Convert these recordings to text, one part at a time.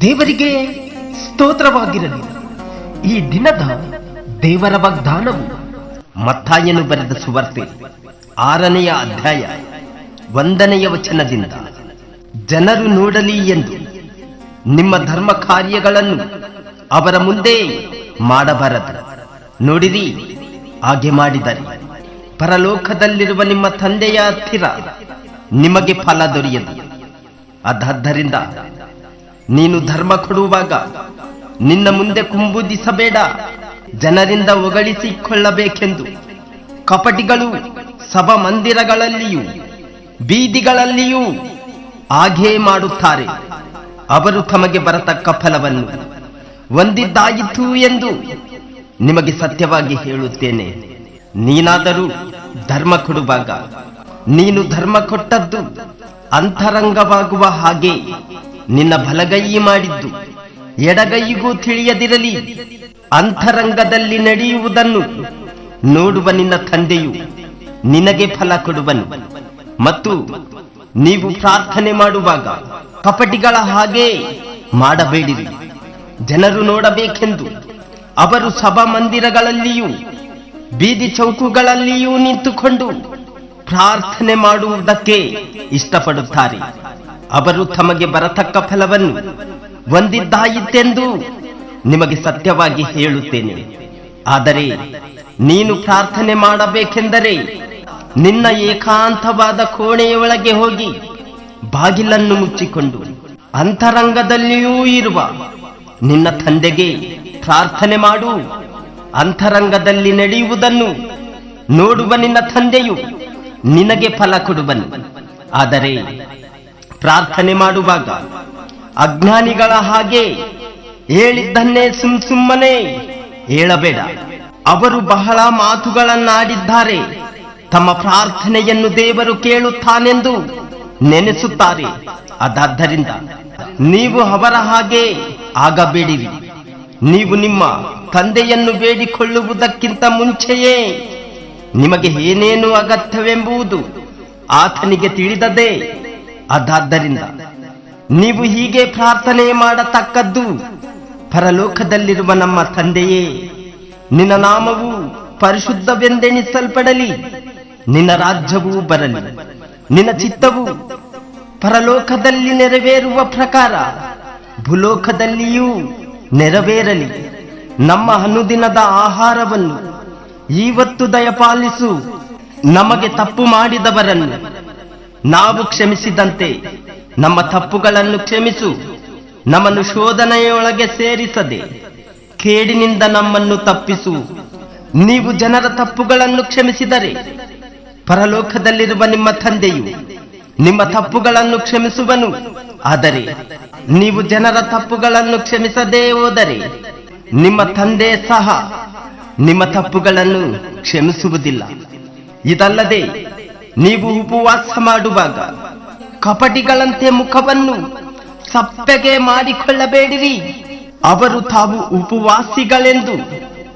ದೇವರಿಗೆ ಸ್ತೋತ್ರವಾಗಿರಲಿ. ಈ ದಿನದ ದೇವರ ವಾಗ್ದಾನವು ಮತ್ತಾಯನು ಬರೆದ ಸುವರ್ತೆ ಆರನೆಯ ಅಧ್ಯಾಯ ಒಂದನೆಯ ವಚನದಿಂದ. ಜನರು ನೋಡಲಿ ಎಂದು ನಿಮ್ಮ ಧರ್ಮ ಕಾರ್ಯಗಳನ್ನು ಅವರ ಮುಂದೆ ಮಾಡಬಾರದು. ನೋಡಿರಿ, ಹಾಗೆ ಮಾಡಿದರೆ. ಪರಲೋಕದಲ್ಲಿರುವ ನಿಮ್ಮ ತಂದೆಯ ಹತ್ತಿರ ನಿಮಗೆ ಫಲ ದೊರೆಯದು. ಅದಾದ್ದರಿಂದ ನೀನು ಧರ್ಮ ಕೊಡುವಾಗ ನಿನ್ನ ಮುಂದೆ ಕುಂಬುದಿಸಬೇಡ. ಜನರಿಂದ ಒಗಳಿಸಿಕೊಳ್ಳಬೇಕೆಂದು ಕಪಟಿಗಳು ಸಭ ಮಂದಿರಗಳಲ್ಲಿಯೂ ಬೀದಿಗಳಲ್ಲಿಯೂ ಹಾಗೇ ಮಾಡುತ್ತಾರೆ. ಅವರು ತಮಗೆ ಬರತಕ್ಕ ಫಲವನ್ನು ಹೊಂದಿದ್ದಾಯಿತು ಎಂದು ನಿಮಗೆ ಸತ್ಯವಾಗಿ ಹೇಳುತ್ತೇನೆ. ನೀನಾದರೂ ಧರ್ಮ ಕೊಡುವಾಗ, ನೀನು ಧರ್ಮ ಕೊಟ್ಟದ್ದು ಅಂತರಂಗವಾಗುವ ಹಾಗೆ ನಿನ್ನ ಬಲಗೈ ಮಾಡಿದ್ದು. ಎಡಗೈಗೂ ತಿಳಿಯದಿರಲಿ, ಅಂತರಂಗದಲ್ಲಿ ನಡೆಯುವುದನ್ನು ನೋಡುವ ನಿನ್ನ ತಂದೆಯು ನಿನಗೆ ಫಲ ಕೊಡುವನು. ಮತ್ತು ನೀವು ಪ್ರಾರ್ಥನೆ ಮಾಡುವಾಗ ಕಪಟಿಗಳ ಹಾಗೆ ಮಾಡಬೇಡಿರಿ. ಜನರು ನೋಡಬೇಕೆಂದು ಅವರು ಸಭಾ ಮಂದಿರಗಳಲ್ಲಿಯೂ ಬೀದಿ ಚೌಕುಗಳಲ್ಲಿಯೂ ನಿಂತುಕೊಂಡು ಪ್ರಾರ್ಥನೆ ಮಾಡುವುದಕ್ಕೆ ಇಷ್ಟಪಡುತ್ತಾರೆ. ಅವರು ತಮಗೆ ಬರತಕ್ಕ ಫಲವನ್ನು ಹೊಂದಿದ್ದಾಯಿತೆಂದು ನಿಮಗೆ ಸತ್ಯವಾಗಿ ಹೇಳುತ್ತೇನೆ. ಆದರೆ ನೀನು ಪ್ರಾರ್ಥನೆ ಮಾಡಬೇಕೆಂದರೆ ನಿನ್ನ ಏಕಾಂತವಾದ ಕೋಣೆಯೊಳಗೆ ಹೋಗಿ ಬಾಗಿಲನ್ನು ಮುಚ್ಚಿಕೊಂಡು ಅಂತರಂಗದಲ್ಲಿಯೂ ಇರುವ ನಿನ್ನ ತಂದೆಗೆ ಪ್ರಾರ್ಥನೆ ಮಾಡು. ಅಂತರಂಗದಲ್ಲಿ ನಡೆಯುವುದನ್ನು ನೋಡುವ ನಿನ್ನ ತಂದೆಯು ನಿನಗೆ ಫಲ ಕೊಡುವನು. ಆದರೆ ಪ್ರಾರ್ಥನೆ ಮಾಡುವಾಗ ಅಜ್ಞಾನಿಗಳ ಹಾಗೆ ಹೇಳಿದ್ದನ್ನೇ ಸುಮ್ ಸುಮ್ಮನೆ ಹೇಳಬೇಡ. ಅವರು ಬಹಳ ಮಾತುಗಳನ್ನಾಡಿದ್ದಾರೆ. ತಮ್ಮ ಪ್ರಾರ್ಥನೆಯನ್ನು ದೇವರು ಕೇಳುತ್ತಾನೆಂದು ನೆನೆಸುತ್ತಾರೆ. ಅದಾದ್ದರಿಂದ ನೀವು ಅವರ ಹಾಗೆ ಆಗಬೇಡಿರಿ. ನೀವು ನಿಮ್ಮ ತಂದೆಯನ್ನು ಬೇಡಿಕೊಳ್ಳುವುದಕ್ಕಿಂತ ಮುಂಚೆಯೇ ನಿಮಗೆ ಏನೇನು ಅಗತ್ಯವೆಂಬುದು ಆತನಿಗೆ ತಿಳಿದದೆ. ಅದಾದ್ದರಿಂದ ನೀವು ಹೀಗೆ ಪ್ರಾರ್ಥನೆ ಮಾಡತಕ್ಕದ್ದು ಪರಲೋಕದಲ್ಲಿರುವ ನಮ್ಮ ತಂದೆಯೇ, ನಿನ್ನ ನಾಮವು ಪರಿಶುದ್ಧವೆಂದೆಣಿಸಲ್ಪಡಲಿ. ನಿನ್ನ ರಾಜ್ಯವೂ ಬರಲಿ. ನಿನ್ನ ಚಿತ್ತವು ಪರಲೋಕದಲ್ಲಿ ನೆರವೇರುವ ಪ್ರಕಾರ ಭೂಲೋಕದಲ್ಲಿಯೂ ನೆರವೇರಲಿ. ನಮ್ಮ ಅನುದಿನದ ಆಹಾರವನ್ನು ಇವತ್ತು ದಯಪಾಲಿಸು. ನಮಗೆ ತಪ್ಪು ಮಾಡಿದವರನ್ನು ನಾವು ಕ್ಷಮಿಸಿದಂತೆ ನಮ್ಮ ತಪ್ಪುಗಳನ್ನು ಕ್ಷಮಿಸು. ನಮ್ಮನ್ನು ಶೋಧನೆಯೊಳಗೆ ಸೇರಿಸದೆ ಕೇಡಿನಿಂದ ನಮ್ಮನ್ನು ತಪ್ಪಿಸು. ನೀವು ಜನರ ತಪ್ಪುಗಳನ್ನು ಕ್ಷಮಿಸಿದರೆ ಪರಲೋಕದಲ್ಲಿರುವ ನಿಮ್ಮ ತಂದೆಯು ನಿಮ್ಮ ತಪ್ಪುಗಳನ್ನು ಕ್ಷಮಿಸುವನು. ಆದರೆ ನೀವು ಜನರ ತಪ್ಪುಗಳನ್ನು ಕ್ಷಮಿಸದೇ ಹೋದರೆ ನಿಮ್ಮ ತಂದೆ ಸಹ ನಿಮ್ಮ ತಪ್ಪುಗಳನ್ನು ಕ್ಷಮಿಸುವುದಿಲ್ಲ. ಇದಲ್ಲದೆ ನೀವು ಉಪವಾಸ ಮಾಡುವಾಗ ಕಪಟಿಗಳಂತೆ ಮುಖವನ್ನು ಸಪ್ಪೆಗೆ ಮಾಡಿಕೊಳ್ಳಬೇಡಿರಿ. ಅವರು ತಾವು ಉಪವಾಸಿಗಳೆಂದು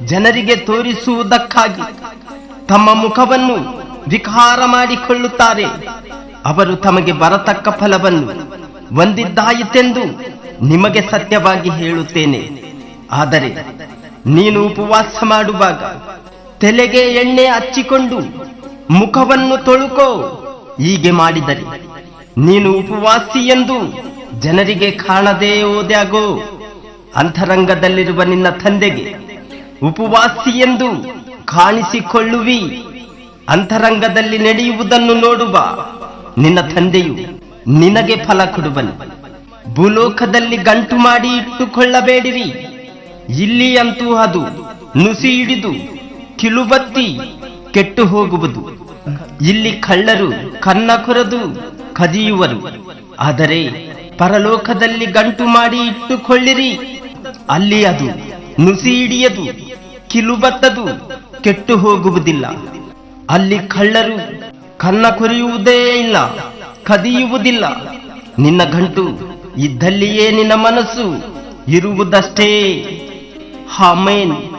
ಜನರಿಗೆ ತೋರಿಸುವುದಕ್ಕಾಗಿ ತಮ್ಮ ಮುಖವನ್ನು ವಿಕಾರ ಮಾಡಿಕೊಳ್ಳುತ್ತಾರೆ. ಅವರು ತಮಗೆ ಬರತಕ್ಕ ಫಲವನ್ನು ಹೊಂದಿದ್ದಾಯಿತೆಂದು ನಿಮಗೆ ಸತ್ಯವಾಗಿ ಹೇಳುತ್ತೇನೆ. ಆದರೆ ನೀನು ಉಪವಾಸ ಮಾಡುವಾಗ ತಲೆಗೆ ಎಣ್ಣೆ ಹಚ್ಚಿಕೊಂಡು ಮುಖವನ್ನು ತೊಳುಕೋ. ಹೀಗೆ ಮಾಡಿದರೆ ನೀನು ಉಪವಾಸಿ ಎಂದು ಜನರಿಗೆ ಕಾಣದೇ ಓದ್ಯಾಗೋ ಅಂತರಂಗದಲ್ಲಿರುವ ನಿನ್ನ ತಂದೆಗೆ ಉಪವಾಸಿ ಎಂದು ಕಾಣಿಸಿಕೊಳ್ಳುವಿ. ಅಂತರಂಗದಲ್ಲಿ ನಡೆಯುವುದನ್ನು ನೋಡುವ ನಿನ್ನ ತಂದೆಯು ನಿನಗೆ ಫಲ ಕೊಡುವನು. ಭೂಲೋಕದಲ್ಲಿ ಗಂಟು ಮಾಡಿ ಇಟ್ಟುಕೊಳ್ಳಬೇಡಿರಿ. ಇಲ್ಲಿ ಅಂತೂ ಅದು ನುಸಿ ಹಿಡಿದು ಕಿಲುಬತ್ತಿ ಕೆಟ್ಟು ಹೋಗುವುದು. ಇಲ್ಲಿ ಕಳ್ಳರು ಕನ್ನ ಕೊರದು ಕದಿಯುವರು. ಆದರೆ ಪರಲೋಕದಲ್ಲಿ ಗಂಟು ಮಾಡಿ ಇಟ್ಟುಕೊಳ್ಳಿರಿ. ಅಲ್ಲಿ ಅದು ನುಸಿ ಹಿಡಿಯದು, ಕಿಲುಬತ್ತದು, ಕೆಟ್ಟು ಹೋಗುವುದಿಲ್ಲ. ಅಲ್ಲಿ ಕಳ್ಳರು ಕನ್ನ ಕೊರೆಯುವುದೇ ಇಲ್ಲ, ಕದಿಯುವುದಿಲ್ಲ. ನಿನ್ನ ಗಂಟು ಇದ್ದಲ್ಲಿಯೇ ನಿನ್ನ ಮನಸ್ಸು ಇರುವುದಷ್ಟೇ. Amen.